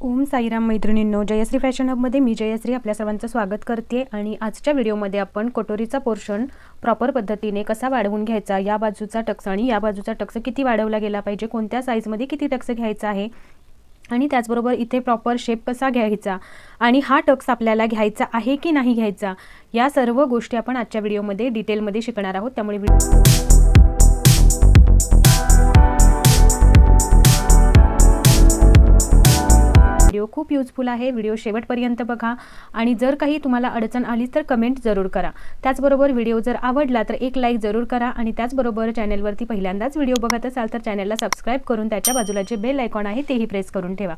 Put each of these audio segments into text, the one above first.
ओम साईराम मैत्रिणींनो जयश्री फॅशन हबमध्ये मी जयश्री आपल्या सर्वांचं स्वागत करते आणि आजच्या व्हिडिओमध्ये आपण कटोरीचा पोर्शन प्रॉपर पद्धतीने कसा वाढवून घ्यायचा या बाजूचा टक्स आणि या बाजूचा टक्स किती वाढवला गेला पाहिजे कोणत्या साईजमध्ये किती टक्स घ्यायचा आहे आणि त्याचबरोबर इथे प्रॉपर शेप कसा घ्यायचा आणि हा टक्स आपल्याला घ्यायचा आहे की नाही घ्यायचा या सर्व गोष्टी आपण आजच्या व्हिडिओमध्ये डिटेलमध्ये शिकणार आहोत. त्यामुळे व्हिडिओ व्हिडिओ खूप युजफुल आहे. व्हिडिओ शेवटपर्यंत बघा. आणि जर काही तुम्हाला अडचण आली तर कमेंट जरूर करा. त्याचबरोबर व्हिडिओ जर आवडला तर एक लाईक जरूर करा. आणि त्याचबरोबर चॅनलवरती पहिल्यांदाच व्हिडिओ बघत असाल तर चॅनलला सबस्क्राईब करून त्याच्या बाजूला जे बेल आयकॉन आहे तेही प्रेस करून ठेवा.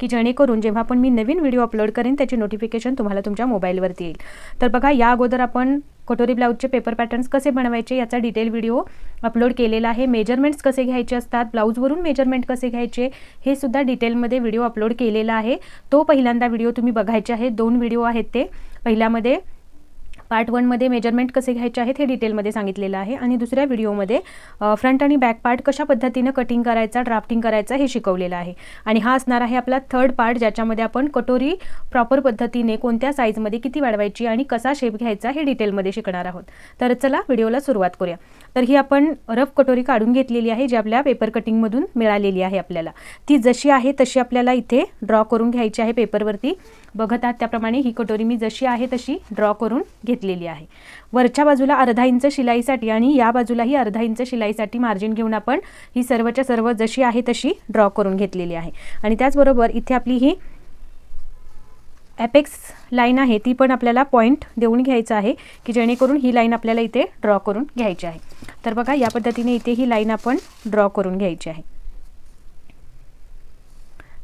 की जेणेकरून जेव्हा पण मी नवीन व्हिडिओ अपलोड करेन त्याचे नोटिफिकेशन तुम्हाला तुमच्या मोबाईलवरती येईल. तर बघा या अगोदर आपण कटोरी ब्लाऊजचे पेपर पॅटर्न्स कसे बनवायचे याचा डिटेल व्हिडिओ अपलोड केलेला आहे. मेजरमेंट्स कसे घ्यायचे असतात? ब्लाऊजवरून मेजरमेंट कसे घ्यायचे? हे सुद्धा डिटेलमध्ये व्हिडिओ अपलोड केलेला आहे. तो पहिल्यांदा व्हिडिओ तुम्ही बघायचे आहे. दोन व्हिडिओ आहेत ते. पहिल्यामध्ये पार्ट वनमध्ये मेजरमेंट कसे घ्यायचे आहेत हे डिटेलमध्ये सांगितलेलं आहे. आणि दुसऱ्या व्हिडिओमध्ये फ्रंट आणि बॅक पार्ट कशा पद्धतीनं कटिंग करायचा ड्राफ्टिंग करायचा हे शिकवलेलं आहे. आणि हा असणार आहे आपला थर्ड पार्ट ज्याच्यामध्ये आपण कटोरी प्रॉपर पद्धतीने कोणत्या साईजमध्ये किती वाढवायची आणि कसा शेप घ्यायचा हे डिटेलमध्ये शिकणार आहोत. तर चला व्हिडिओला सुरुवात करूया. तर ही आपण रफ कटोरी काढून घेतलेली आहे जी आपल्या पेपर कटिंगमधून मिळालेली आहे आपल्याला. ती जशी आहे तशी आपल्याला इथे ड्रॉ करून घ्यायची आहे पेपरवरती बघत आहात त्याप्रमाणे ही कटोरी मी जशी आहे तशी ड्रॉ करून घेत घेतलेली आहे. वरच्या बाजूला अर्धा इंच शिलाईसाठी आणि या बाजूलाही अर्धा इंच शिलाईसाठी मार्जिन घेऊन आपण ही सर्वच्या सर्व जशी आहे तशी ड्रॉ करून घेतलेली आहे. आणि त्याचबरोबर इथे आपली ही ॲपेक्स लाईन आहे ती पण आपल्याला पॉईंट देऊन घ्यायचं आहे की जेणेकरून ही लाईन आपल्याला इथे ड्रॉ करून घ्यायची आहे. तर बघा या पद्धतीने इथे ही लाईन आपण ड्रॉ करून घ्यायची आहे.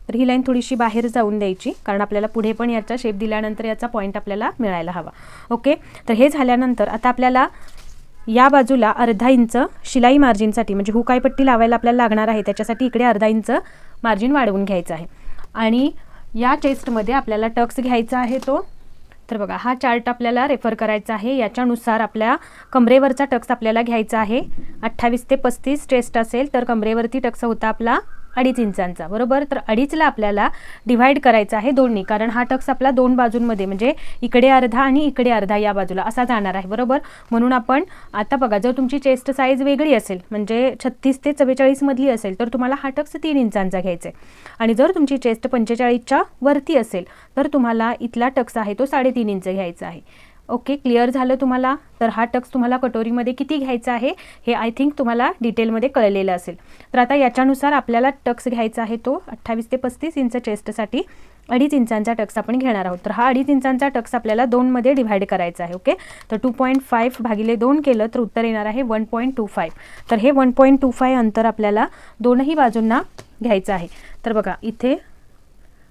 तर ही लाईन थोडीशी बाहेर जाऊन द्यायची कारण आपल्याला पुढे पण याचा शेप दिल्यानंतर याचा पॉईंट आपल्याला मिळायला हवा. ओके तर हे झाल्यानंतर आता आपल्याला या बाजूला अर्धा इंच शिलाई मार्जिनसाठी म्हणजे हुकाई पट्टी लावायला आपल्याला लागणार आहे त्याच्यासाठी इकडे अर्धा इंच मार्जिन वाढवून घ्यायचं आहे. आणि या चेस्टमध्ये आपल्याला टक्स घ्यायचा आहे तो. तर बघा हा चार्ट आपल्याला रेफर करायचा आहे. याच्यानुसार आपल्या कमरेवरचा टक्स आपल्याला घ्यायचा आहे. अठ्ठावीस ते पस्तीस चेस्ट असेल तर कमरेवरती टक्स होता आपला अडीच इंचांचा. बरोबर? तर अडीचला आपल्याला डिव्हाइड करायचा आहे दोन्ही. कारण हा टक्स आपला दोन बाजूंमध्ये म्हणजे इकडे अर्धा आणि इकडे अर्धा या बाजूला. असा जाणार आहे. बरोबर? म्हणून आपण आता बघा जर तुमची चेस्ट साईज वेगळी असेल म्हणजे छत्तीस ते चव्वेचाळीसमधली असेल तर तुम्हाला हा टक्स तीन इंचांचा घ्यायचा आहे. आणि जर तुमची चेस्ट पंचेचाळीसच्या वरती असेल तर तुम्हाला इथला टक्स आहे तो साडेतीन इंच घ्यायचा आहे. ओके क्लिअर झालं तुम्हाला? तर हा टक्स तुम्हाला कटोरीमध्ये किती घ्यायचा आहे हे आय थिंक तुम्हाला डिटेलमध्ये कळलेलं असेल. तर आता याच्यानुसार आपल्याला टक्स घ्यायचा आहे तो अठ्ठावीस ते पस्तीस इंच चेस्टसाठी. अडीच इंचांचा टक्स आपण घेणार आहोत. तर हा अडीच इंचांचा टक्स आपल्याला दोनमध्ये डिव्हाइड करायचा आहे ओके? तर टू पॉईंट फाईव्ह भागिले दोन केलं तर उत्तर येणार आहे वन पॉईंट टू फाईव्ह तर हे वन पॉईंट टू फाईव्ह अंतर आपल्याला दोनही बाजूंना घ्यायचं आहे. तर बघा इथे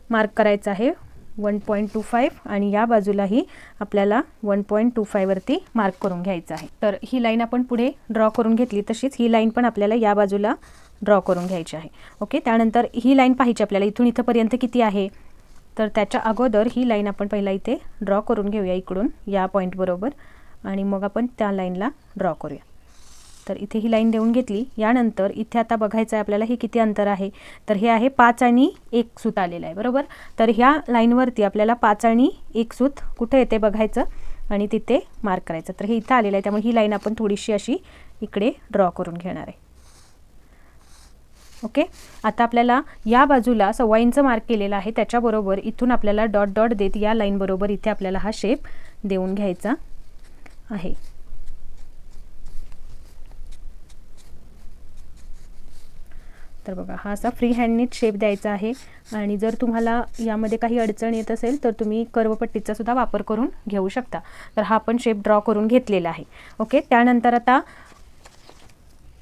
मार्क करायचं आहे. वन पॉईंट टू फाईव्ह आणि या बाजूलाही आपल्याला वन पॉईंट टू फायवरती मार्क करून घ्यायचं आहे. तर ही लाईन आपण पुढे ड्रॉ करून घेतली तशीच ही लाईन पण आपल्याला या बाजूला ड्रॉ करून घ्यायची आहे. ओके त्यानंतर ही लाईन पाहिजे आपल्याला इथून इथंपर्यंत किती आहे? तर त्याच्या अगोदर ही लाईन आपण पहिला इथे ड्रॉ करून घेऊया इकडून या पॉईंटबरोबर आणि मग आपण त्या लाईनला ड्रॉ करूया. तर इथे ही लाईन देऊन घेतली. यानंतर इथे आता बघायचं आहे आपल्याला हे किती अंतर आहे. तर हे आहे पाच आणि एक सूत आलेलं आहे बरोबर? तर ह्या लाईनवरती आपल्याला पाच आणि एक सूत कुठे येते बघायचं? आणि तिथे मार्क करायचं. तर हे इथं आलेलं आहे त्यामुळे ही लाईन आपण थोडीशी अशी इकडे ड्रॉ करून घेणार आहे. ओके आता आपल्याला या बाजूला सव्वा इंच मार्क केलेला आहे त्याच्याबरोबर इथून आपल्याला डॉट डॉट देत या लाईनबरोबर इथे आपल्याला हा शेप देऊन घ्यायचा आहे. तर बघा हा असा फ्री हँडनीच शेप द्यायचा आहे. आणि जर तुम्हाला यामध्ये काही अडचण येत असेल तर तुम्ही कर्वपट्टीचा सुद्धा वापर करून घेऊ शकता. तर हा आपण शेप ड्रॉ करून घेतलेला आहे. ओके त्यानंतर आता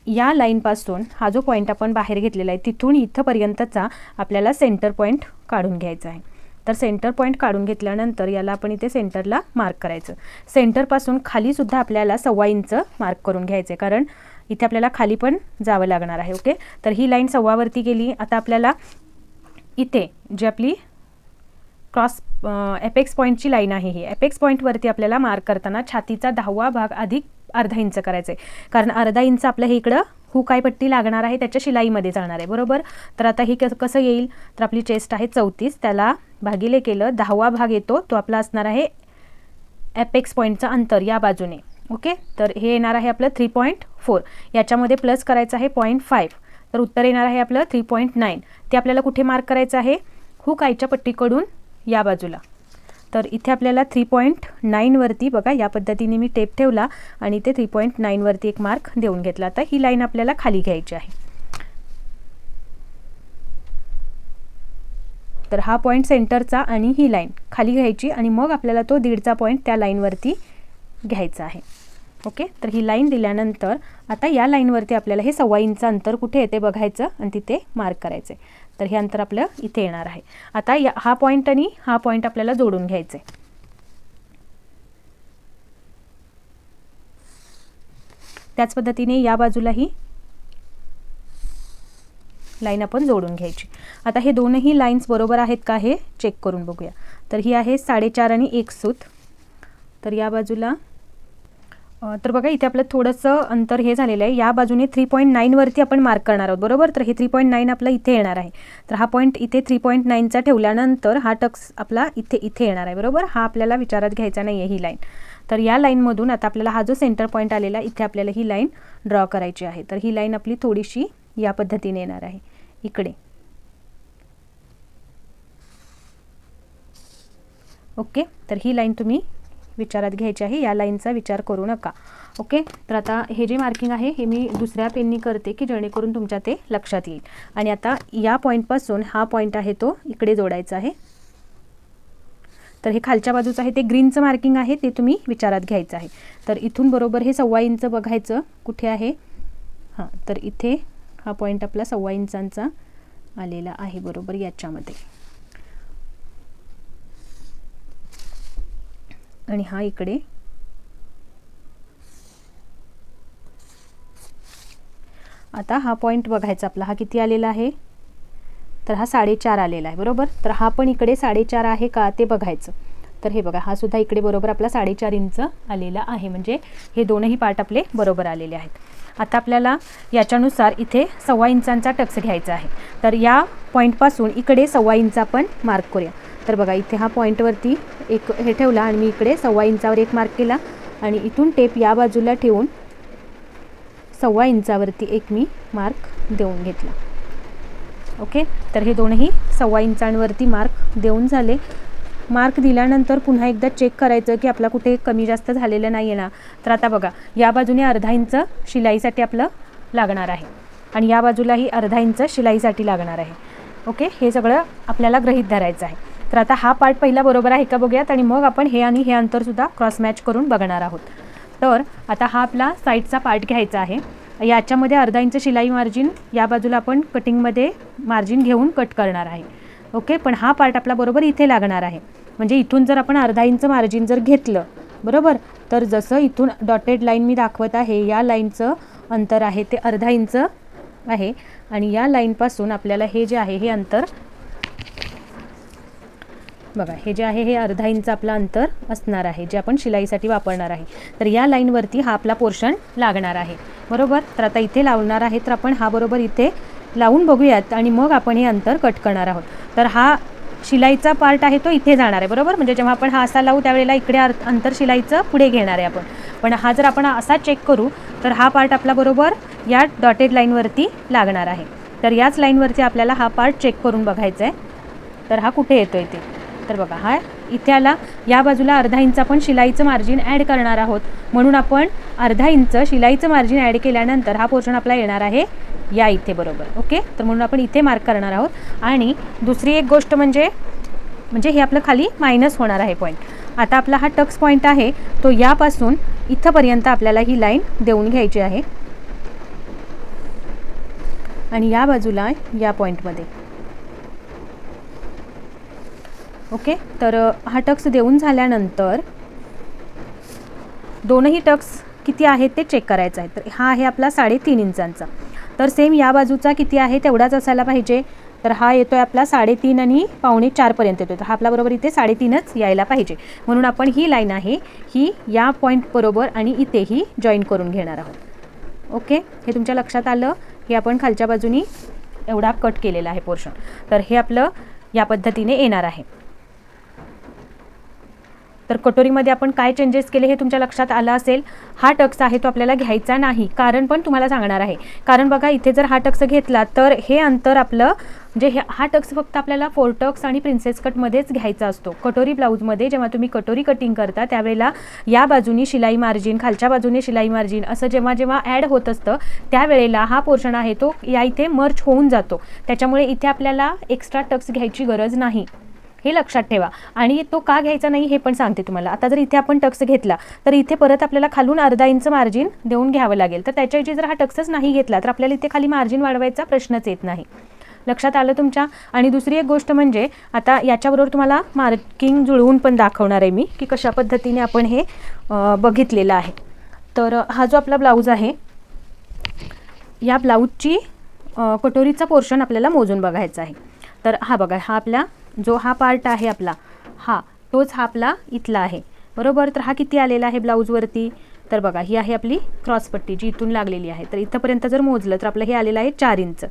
या लाईनपासून हा जो पॉईंट आपण बाहेर घेतलेला आहे तिथून इथंपर्यंतचा आपल्याला सेंटर पॉईंट काढून घ्यायचा आहे. तर सेंटर पॉईंट काढून घेतल्यानंतर याला आपण इथे सेंटरला मार्क करायचं. सेंटरपासून खालीसुद्धा आपल्याला सव्वा इंच मार्क करून घ्यायचं. आहे कारण इथे आपल्याला खाली पण जावं लागणार आहे ओके तर ही लाईन सव्वावरती गेली. आता आपल्याला इथे जी आपली क्रॉस एपेक्स पॉईंटची लाईन आहे ही. एपेक्स पॉईंटवरती आपल्याला मार्क करताना छातीचा दहावा भाग अधिक अर्धा इंच करायचा आहे. कारण अर्धा इंच आपलं हे इकडं हुक पट्टी लागणार आहे त्याच्या शिलाईमध्ये जाणार आहे बरोबर? तर आता ही कसं कसं येईल? तर आपली चेस्ट आहे चौतीस. त्याला भागिले केलं दहावा भाग येतो तो आपला असणार आहे ॲपेक्स पॉईंटचं अंतर या बाजूने. ओके? तर हे येणार आहे आपलं थ्री पॉईंट फोर याच्यामध्ये प्लस करायचं आहे पॉईंट फाईव्ह तर उत्तर येणार आहे आपलं थ्री पॉईंट नाईन ते आपल्याला कुठे मार्क करायचं आहे? हुक आयच्या पट्टीकडून या बाजूला. तर इथे आपल्याला थ्री पॉईंट नाईनवरती बघा या पद्धतीने मी टेप ठेवला आणि ते थ्री पॉईंट नाईनवरती एक मार्क देऊन घेतला. आता ही लाईन आपल्याला खाली घ्यायची आहे. तर हा पॉईंट सेंटरचा आणि ही लाईन खाली घ्यायची आणि मग आपल्याला तो दीडचा पॉईंट त्या लाईनवरती घ्यायचं आहे. ओके? तर ही लाईन दिल्यानंतर आता या लाईनवरती आपल्याला हे सव्वा इंच अंतर कुठे येते बघायचं आणि तिथे मार्क करायचं. तर हे अंतर आपलं इथे येणार आहे. आता या हा पॉईंट आणि हा पॉईंट आपल्याला जोडून घ्यायचे. त्याच पद्धतीने या बाजूलाही लाईन आपण जोडून घ्यायची. आता हे दोनही लाईन्स बरोबर आहेत का हे चेक करून बघूया. तर ही आहे साडेचार आणि एक सूत तर या बाजूला तर बघा इथे आपलं थोडंसं अंतर हे झालेलं आहे. या बाजूने थ्री पॉईंट नाईनवरती आपण मार्क करणार आहोत. बरोबर? तर हे थ्री पॉईंट नाईन आपला इथे येणार आहे. तर हा पॉईंट इथे थ्री पॉईंट नाईनचा ठेवल्यानंतर हा टक्स आपला इथे इथे येणार आहे. बरोबर? हा आपल्याला विचारात घ्यायचा नाही आहे ही लाईन तर या लाईनमधून आता आपल्याला हा जो सेंटर पॉईंट आलेला इथे आपल्याला ही लाईन ड्रॉ करायची आहे. तर ही लाईन आपली थोडीशी या पद्धतीने येणार आहे. इकडे. ओके? तर ही लाईन तुम्ही विचारात घ्यायची आहे या लाईनचा विचार करू नका. ओके? तर आता हे जे मार्किंग आहे हे मी दुसऱ्या पेननी करते की जेणेकरून तुमच्या ते लक्षात येईल. आणि आता या पॉईंटपासून हा पॉईंट आहे तो इकडे जोडायचा आहे. तर हे खालच्या बाजूचं आहे ते ग्रीनचं मार्किंग आहे ते तुम्ही विचारात घ्यायचं आहे. तर इथून बरोबर हे सव्वा इंच बघायचं. कुठे आहे? हां तर इथे हा पॉईंट आपला सव्वा इंचांचा आलेला आहे बरोबर याच्यामध्ये. आणि हा इकडे. आता हा पॉईंट बघायचा आपला. हा किती आलेला आहे? तर हा साडेचार आलेला आहे बरोबर? तर हा पण इकडे साडेचार आहे का ते बघायचं. तर हे बघा हा सुद्धा इकडे बरोबर आपला साडेचार इंच आलेला आहे. म्हणजे हे दोनही पार्ट आपले बरोबर आलेले आहेत. आता आपल्याला याच्यानुसार इथे सव्वा इंचांचा टक्स घ्यायचा आहे. तर या पॉईंटपासून इकडे सव्वा इंच आपण मार्क करूया. तर बघा इथे हा पॉईंटवरती एक हे ठेवला आणि मी इकडे सव्वा इंचावर एक मार्क केला. आणि इथून टेप या बाजूला ठेवून सव्वा इंचावरती एक मी मार्क देऊन घेतला. ओके तर हे दोनही सव्वा इंचांवरती मार्क देऊन झाले. मार्क दिल्यानंतर पुन्हा एकदा चेक करायचं की आपला कुठे कमी जास्त झालेलं नाही आहे ना. तर आता बघा या बाजूने अर्धा इंच शिलाईसाठी आपलं लागणार आहे. आणि या बाजूलाही अर्धा इंच शिलाईसाठी लागणार आहे. ओके हे सगळं आपल्याला ग्रहित धरायचं आहे. तर आता हा पार्ट पहिला बरोबर आहे का बघूयात आणि मग आपण हे आणि हे अंतरसुद्धा क्रॉस मॅच करून बघणार आहोत. तर आता हा आपला साईडचा पार्ट घ्यायचा आहे. याच्यामध्ये अर्धा इंच शिलाई मार्जिन या बाजूला आपण कटिंगमध्ये मार्जिन घेऊन कट करणार आहे. ओके पण हा पार्ट आपला बरोबर इथे लागणार आहे. म्हणजे इथून जर आपण अर्धा इंच मार्जिन जर घेतलं बरोबर? तर जसं इथून डॉटेड लाईन मी दाखवत आहे या लाईनचं अंतर आहे ते अर्धा इंच आहे. आणि या लाईनपासून आपल्याला हे जे आहे हे अंतर बघा हे जे आहे हे अर्धा इंच आपलं अंतर असणार आहे जे आपण शिलाईसाठी वापरणार आहे. तर या लाईनवरती हा आपला पोर्शन लागणार आहे. बरोबर? तर आता इथे लावणार आहे तर आपण हा बरोबर इथे लावून बघूयात आणि मग आपण हे अंतर कट करणार आहोत. तर हा शिलाईचा पार्ट आहे तो इथे जाणार आहे बरोबर? म्हणजे जेव्हा आपण हा असा लावू त्यावेळेला इकडे अंतर शिलाईचं पुढे घेणार आहे आपण. पण हा जर आपण असा चेक करू तर हा पार्ट आपला बरोबर या डॉटेड लाईनवरती लागणार आहे. तर याच लाईनवरती आपल्याला हा पार्ट चेक करून बघायचा आहे तर हा कुठे येतो आहे ते? तर बघा हा. इथे आला या बाजूला अर्धा इंच आपण शिलाईचं मार्जिन ॲड करणार आहोत. म्हणून आपण अर्धा इंच शिलाईचं मार्जिन ॲड केल्यानंतर हा पोर्शन आपला येणार आहे या इथे बरोबर ओके? तर म्हणून आपण इथे मार्क करणार आहोत. आणि दुसरी एक गोष्ट म्हणजे म्हणजे हे आपलं खाली मायनस होणार आहे पॉईंट आता आपला हा टक्स पॉईंट आहे तो यापासून इथंपर्यंत आपल्याला ही लाईन देऊन घ्यायची आहे. आणि या बाजूला या पॉईंटमध्ये ओके? तर हा टक्स देऊन झाल्यानंतर दोनही टक्स किती आहेत ते चेक करायचं आहे. तर हा आहे आपला साडेतीन इंचांचा. तर सेम या बाजूचा किती आहे तेवढाच असायला पाहिजे. तर हा येतो आहे आपला साडेतीन आणि पावणे चारपर्यंत येतो तर हा आपला बरोबर इथे साडेतीनच यायला पाहिजे. म्हणून आपण ही लाईन आहे ही या पॉईंट बरोबर आणि इथेही जॉईन करून घेणार आहोत. ओके? हे तुमच्या लक्षात आलं? की आपण खालच्या बाजूनी एवढा कट केलेला आहे पोर्शन. तर हे आपलं या पद्धतीने येणार आहे. तर कटोरीमध्ये आपण काय चेंजेस केले हे तुमच्या लक्षात आलं असेल? हा टक्स आहे तो आपल्याला घ्यायचा नाही. कारण पण तुम्हाला सांगणार आहे. कारण बघा इथे जर हा टक्स घेतला तर हे अंतर आपलं म्हणजे हे हा टक्स फक्त आपल्याला फोर टक्स आणि प्रिन्सेस कटमध्येच घ्यायचा असतो. कटोरी ब्लाऊजमध्ये जेव्हा तुम्ही कटोरी कटिंग करता त्यावेळेला या बाजूनी शिलाई मार्जिन खालच्या बाजूने शिलाई मार्जिन असं जेव्हा जेव्हा ॲड होत असतं त्यावेळेला हा पोर्शन आहे तो या इथे मर्च होऊन जातो. त्याच्यामुळे इथे आपल्याला एक्स्ट्रा टक्स घ्यायची गरज नाही. हे लक्षात ठेवा. आणि तो का घ्यायचा नाही हे पण सांगते तुम्हाला. आता जर इथे आपण टक्स घेतला तर इथे परत आपल्याला खालून अर्धा इंच मार्जिन देऊन घ्यावं लागेल. तर त्याच्याऐवजी जर हा टक्सच नाही घेतला तर आपल्याला इथे खाली मार्जिन वाढवायचा प्रश्नच येत नाही. लक्षात आलं तुमच्या? आणि दुसरी एक गोष्ट म्हणजे आता याच्याबरोबर तुम्हाला मार्किंग जुळवून पण दाखवणार आहे मी की कशा पद्धतीने आपण हे बघितलेलं आहे. तर हा जो आपला ब्लाऊज आहे या ब्लाऊजची कटोरीचा पोर्शन आपल्याला मोजून बघायचा आहे. तर हा बघा हा आपल्या जो हा पार्ट आहे आपला. हा तोच हा आपला इथला आहे. बरोबर? तर हा किती आलेला आहे ब्लाऊजवरती? तर बघा ही आहे आपली क्रॉसपट्टी जी इथून लागलेली आहे. तर इथंपर्यंत जर मोजलं तर आपलं हे आलेलं आहे चार इंच.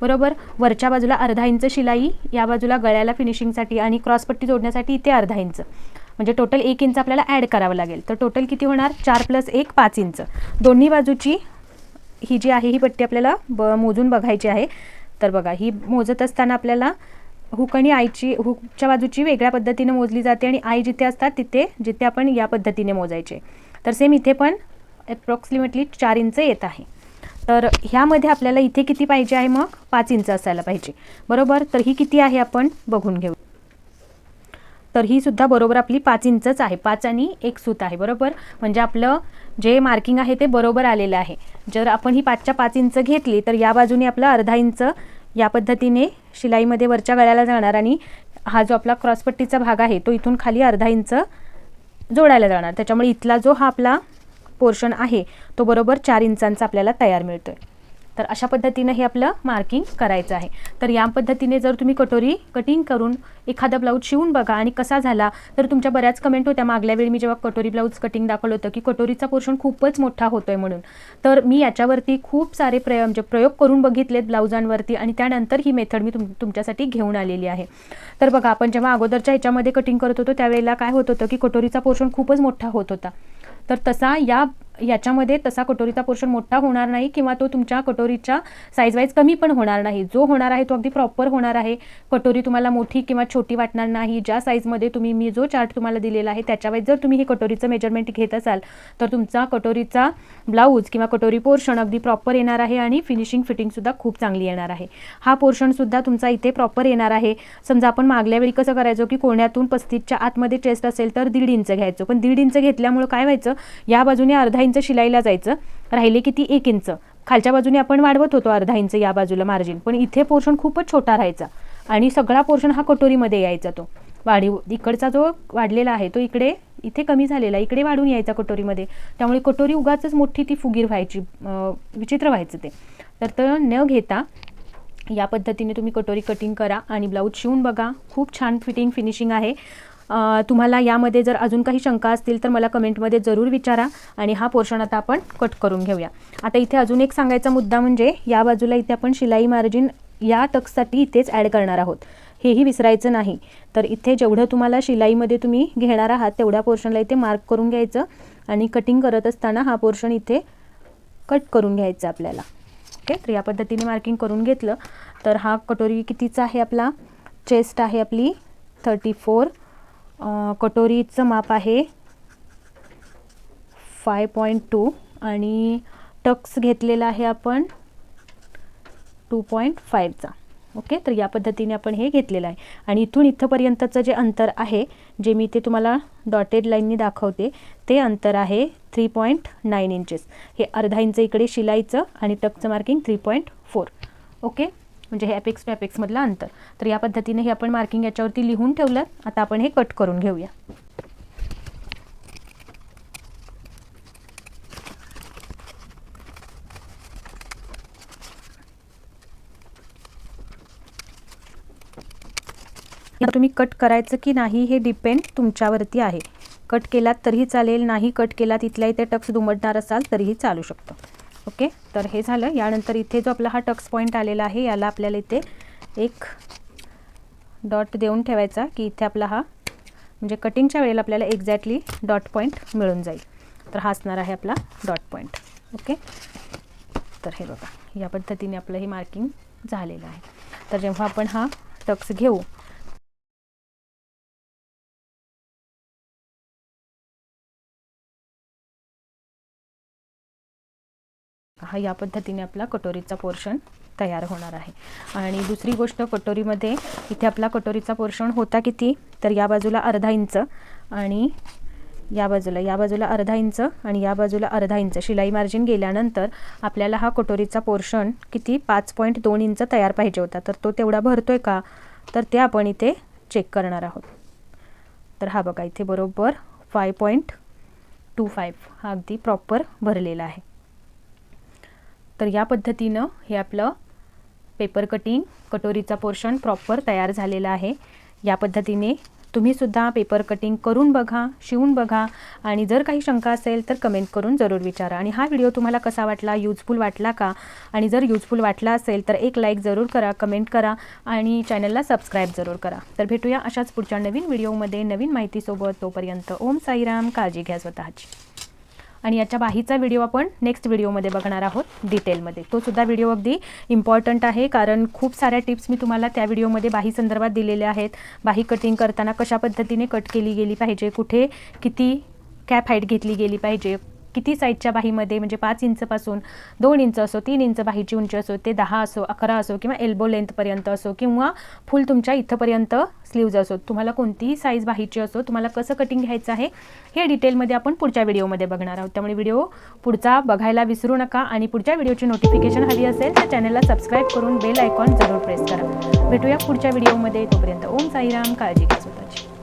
बरोबर? वरच्या बाजूला अर्धा इंच शिलाई या बाजूला गळ्याला फिनिशिंगसाठी आणि क्रॉसपट्टी जोडण्यासाठी इथे अर्धा इंच. म्हणजे टोटल एक इंच आपल्याला ॲड करावं लागेल. तर टोटल किती होणार? चार प्लस एक पाच इंच. दोन्ही बाजूची ही जी आहे ही पट्टी आपल्याला ब मोजून बघायची आहे. तर बघा ही मोजत असताना आपल्याला हुक आणि आईची हुकच्या बाजूची वेगळ्या पद्धतीने मोजली जाते आणि आई जिथे असतात तिथे जिथे आपण या पद्धतीने मोजायचे. तर सेम इथे पण अप्रॉक्सिमेटली चार इंच येत आहे. तर ह्यामध्ये आपल्याला इथे किती पाहिजे आहे मग? पाच इंच असायला पाहिजे. बरोबर? तर ही किती आहे आपण बघून घेऊ. तर ही सुद्धा बरोबर आपली पाच इंचच आहे. पाच आणि एक सूत आहे. बरोबर? म्हणजे आपलं जे मार्किंग आहे ते बरोबर आलेलं आहे. जर आपण ही पाचच्या पाच इंच घेतली तर या बाजूने आपलं अर्धा इंच या पद्धतीने शिलाईमध्ये वरच्या गळ्याला जाणार आणि हा जो आपला क्रॉसपट्टीचा भाग आहे तो इथून खाली अर्धा इंच जोडायला जाणार. त्याच्यामुळे इथला जो हा आपला पोर्शन आहे तो बरोबर चार इंचांचा आपल्याला तयार मिळतो आहे तर अशा पद्धतीनं हे आपलं मार्किंग करायचं आहे. तर या पद्धतीने जर तुम्ही कटोरी कटिंग करून एखादा ब्लाऊज शिवून बघा आणि कसा झाला तर तुमच्या बऱ्याच कमेंट होत्या. मागल्या वेळी मी जेव्हा कटोरी ब्लाऊज कटिंग दाखवलं होतं की कटोरीचा पोर्शन खूपच मोठा होतो आहे म्हणून. तर मी याच्यावरती खूप सारे प्रय म्हणजे प्रयोग करून बघितलेत ब्लाऊजांवरती आणि त्यानंतर ही मेथड मी तुम तुमच्यासाठी घेऊन आलेली आहे. तर बघा आपण जेव्हा अगोदरच्या ह्याच्यामध्ये कटिंग करत होतो त्यावेळेला काय होत होतं की कटोरीचा पोर्शन खूपच मोठा होत होता. तर तसा या याच्यामध्ये तसा कटोरीचा पोर्शन मोठा होणार नाही किंवा तो तुमच्या कटोरीच्या साईज वाईज कमी पण होणार नाही. जो होणार आहे तो अगदी प्रॉपर होणार आहे. कटोरी तुम्हाला मोठी किंवा छोटी वाटणार नाही. ज्या साईजमध्ये तुम्ही मी जो चार्ट तुम्हाला दिलेला आहे त्याच्या वाईज जर तुम्ही हे कटोरीचं मेजरमेंट घेत असाल तर तुमचा कटोरीचा ब्लाऊज किंवा कटोरी पोर्शन अगदी प्रॉपर येणार आहे आणि फिनिशिंग फिटिंगसुद्धा खूप चांगली येणार आहे. हा पोर्शनसुद्धा तुमचा इथे प्रॉपर येणार आहे. समजा आपण मागल्या वेळी कसं करायचो की कोण्यातून पस्तीसच्या आतमध्ये चेस्ट असेल तर दीड इंच घ्यायचो. पण दीड इंच घेतल्यामुळं काय व्हायचं? या बाजूने अर्धा इंच शिलाईला जायचं. राहिले किती? एक इंच. खालच्या बाजूने आपण वाढवत होतो अर्धा इंच या बाजूला मार्जिन पण इथे पोर्शन खूपच छोटा राहायचा. आणि सगळा पोर्शन हा कटोरीमध्ये यायचा तो. वाढीव इकडचा जो वाढलेला आहे तो इकडे इथे कमी झालेला इकडे वाढून यायचा कटोरीमध्ये. त्यामुळे कटोरी उगाचच मोठी ती फुगीर व्हायची विचित्र व्हायचं ते. तर न घेता या पद्धतीने तुम्ही कटोरी कटिंग करा आणि ब्लाऊज शिवून बघा. खूप छान फिटिंग फिनिशिंग आहे. तुम्हाला यामध्ये जर अजून काही शंका असतील तर मला कमेंटमध्ये जरूर विचारा आणि हा पोर्शन आता आपण कट करून घेऊया. आता इथे अजून एक सांगायचा मुद्दा म्हणजे या बाजूला इथे आपण शिलाई मार्जिन या टक्ससाठी इथेच ॲड करणार आहोत. हेही विसरायचं नाही. तर इथे जेवढं तुम्हाला शिलाईमध्ये तुम्ही घेणार आहात तेवढ्या पोर्शनला इथे मार्क करून घ्यायचं आणि कटिंग करत असताना हा पोर्शन इथे कट करून घ्यायचा आपल्याला. ओके तर या पद्धतीने मार्किंग करून घेतलं. तर हा कटोरी कितीचा आहे आपला? चेस्ट आहे आपली थर्टी फोर कटोरीचं माप आहे फाय पॉईंट टू आणि टक्स घेतलेला आहे आपण टू पॉईंट फाईव्हचा ओके? तर या पद्धतीने आपण हे घेतलेलं आहे. आणि इथून इथंपर्यंतचं जे अंतर आहे जे मी ते तुम्हाला डॉटेड लाईननी दाखवते ते अंतर आहे थ्री पॉईंट नाईन इंचेस हे अर्धा इंच इकडे शिलाईचं आणि टकचं marking three point four okay? म्हणजे हे ॲपेक्स टू ॲपेक्समधलं अंतर. तर या पद्धतीने हे आपण मार्किंग याच्यावरती लिहून ठेवलं. आता आपण हे कट करून घेऊया. तुम्ही कट करायचं की नाही हे डिपेंड तुमच्यावरती आहे. कट केलात तरीही चालेल नाही कट केलात इथल्या इथे टक्स दुमटणार असाल तरीही चालू शकतं. ओके? तर हे झालं. यानंतर इथे जो आपला हा टक्स पॉईंट आलेला आहे याला आपल्याला इथे एक डॉट देऊन ठेवायचा की इथे आपला हा म्हणजे कटिंगच्या वेळेला आपल्याला एक्झॅक्टली डॉट पॉईंट मिळून जाईल. तर हा असणार आहे आपला डॉट पॉईंट ओके? तर हे बघा या पद्धतीने आपलं हे मार्किंग झालेलं आहे. तर जेव्हा आपण हा टक्स घेऊ हा या पद्धतीने आपला कटोरीचा पोर्शन तयार होणार आहे. आणि दुसरी गोष्ट कटोरीमध्ये इथे आपला कटोरीचा पोर्शन होता किती? तर या बाजूला अर्धा इंच आणि या बाजूला या बाजूला अर्धा इंच आणि या बाजूला अर्धा इंच. शिलाई मार्जिन गेल्यानंतर आपल्याला हा कटोरीचा पोर्शन किती? पाच पॉईंट दोन इंच तयार पाहिजे होता. तर तो तेवढा भरतोय का? तर ते आपण इथे चेक करणार आहोत. तर हा बघा इथे बरोबर फाय पॉईंट टू फाईव्ह हा अगदी प्रॉपर भरलेला आहे. तर या पद्धतीनं हे आपलं पेपर कटिंग कटोरीचा पोर्शन प्रॉपर तयार झालेला आहे. या पद्धतीने तुम्हीसुद्धा पेपर कटिंग करून बघा शिवून बघा आणि जर काही शंका असेल तर कमेंट करून जरूर विचारा. आणि हा व्हिडिओ तुम्हाला कसा वाटला यूजफुल वाटला का? आणि जर यूजफुल वाटला असेल तर एक लाईक जरूर करा कमेंट करा आणि चॅनलला सबस्क्राईब जरूर करा. तर भेटूया अशाच पुढच्या नवीन व्हिडिओमध्ये नवीन माहितीसोबत. तोपर्यंत ओम साईराम काळजी घ्या स्वतःची. आणि याच्या बाहीचा व्हिडिओ आपण नेक्स्ट व्हिडिओमध्ये बघणार आहोत डिटेलमध्ये तो सुद्धा व्हिडिओ अगदी इम्पॉर्टंट आहे कारण खूप साऱ्या टिप्स मी तुम्हाला त्या व्हिडिओमध्ये बाही संदर्भात दिलेल्या आहेत. बाही कटिंग करताना कशा पद्धतीने कट केली गेली पाहिजे कुठे किती कॅप हाईट घेतली गेली पाहिजे किती साईजच्या बाहीमध्ये म्हणजे पाच इंचपासून दोन इंच असो तीन इंच बाहीची उंची असो ते दहा असो अकरा असो किंवा एल्बो लेंथपर्यंत असो किंवा फुल तुमच्या इथंपर्यंत स्लीव्ज असो. तुम्हाला कोणतीही साईज बाहीची असो तुम्हाला कसं कटिंग घ्यायचं आहे हे डिटेलमध्ये आपण पुढच्या व्हिडिओमध्ये बघणार आहोत. त्यामुळे व्हिडिओ पुढचा बघायला विसरू नका आणि पुढच्या व्हिडिओची नोटिफिकेशन हवी असेल तर चॅनलला सबस्क्राईब करून बेल आयकॉन जरूर प्रेस करा. भेटूया पुढच्या व्हिडिओमध्ये तोपर्यंत ओम साईराम काळजी घ्या स्वतःची.